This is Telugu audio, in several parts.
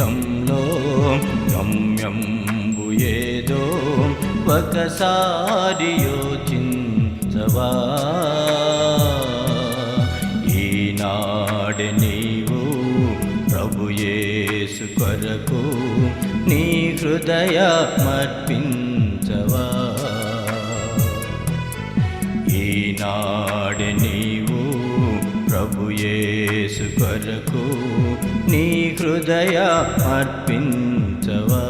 జీవితంలో గమ్యంబు ఏదో ఒకసారి యోచించవా? ఈనాడు నీవు ప్రభుయేసు కొరకు నీ హృదయమర్పించవా ఈనాడు ప్రభుయేసు కొరకు నీ హృదయ అర్పించవా?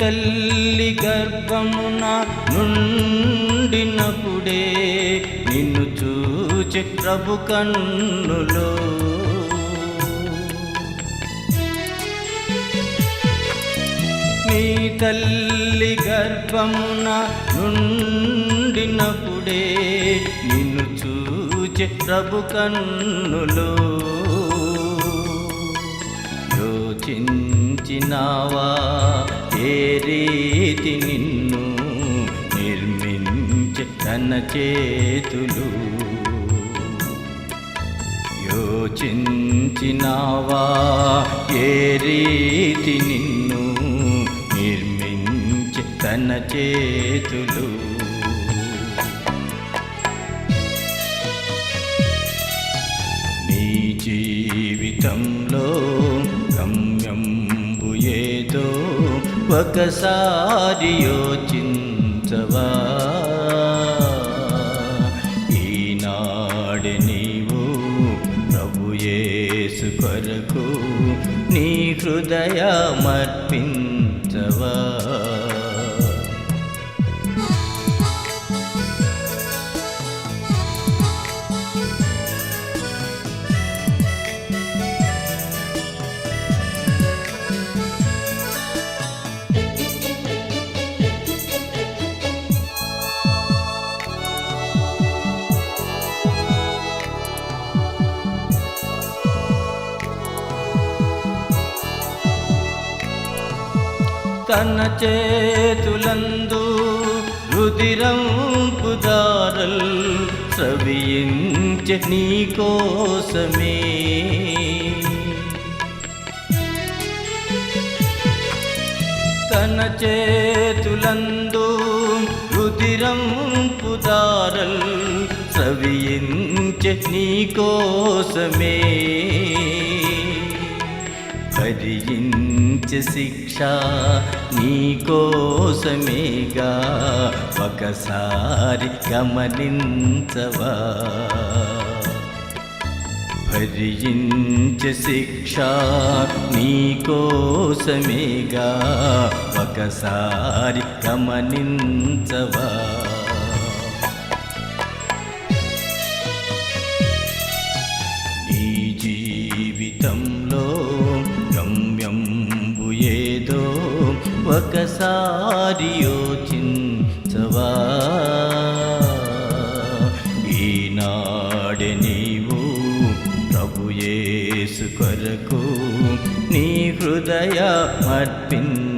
తల్లి గర్భమున నుండినప్పుడే నిన్ను చూచి ప్రభు కన్నులో. నీ తల్లి గర్భమున నుండినప్పుడే నిన్ను చూచి ప్రభు కన్నులో. యోచించినావా? ఏ రీతి నిన్ను నిర్మించి తన చేతులు? యోచించినావా? ఏ రీతి నిన్ను నిర్మించి తన చేతులు? నీ జీవితంలో గమ్య ఒకసారి యోచించవా ఈనాడు నీవు ప్రభు యేసు కొరకు నీ హృదయమర్పించవా? తన చేతులందు రుదిరంపు దారల్ సవియించ నీ కోసమే. తన చేతులందు రుదిరంపు దారల్ సవియించ నీ కోసమే. భరించ శిక్ష నీ కోసమేగా ఒకసారి గమనించవా. భరించ శిక్ష నీ కోసమేగా ఒకసారి గమనించవా. ఒకసారి యోచించవా? ఈనాడు నీవు ప్రభు యేసు కొరకు నీ హృదయ అర్పించవా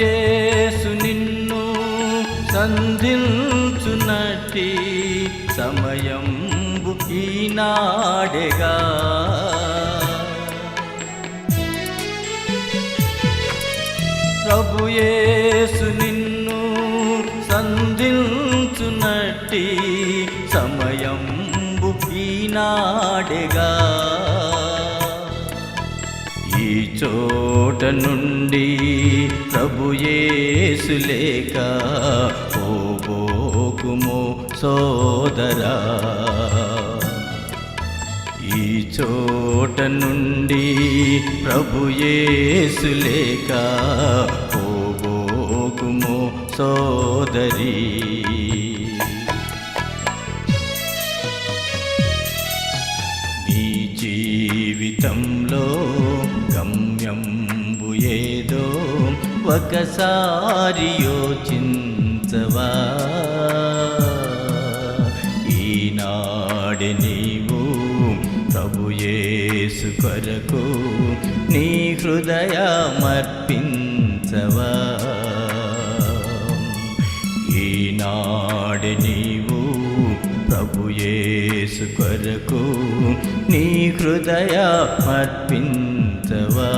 యేసు నిన్ను సంధించునటి సమయంబు ఈనాడెగా. ప్రభు యేసు నిన్ను సంధించునటి సమయంబు ఈనాడెగా. ఈ చోట నుండి ప్రభుయేసులేక లేక పోబోకుము సోదరా. ఈ చోట నుండి ప్రభుయేసులేక లేక పోబోకుము సోదరి. నీ జీవితంలో గమ్యంబు ఏదో ఒకసారి యోచించవా? ఈనాడు నీవు ప్రభుయేసు కొరకు నీ హృదయమర్పించవా? ఈనాడు నీవు ప్రభుయేసు కొరకు నీ హృదయమర్పించవా?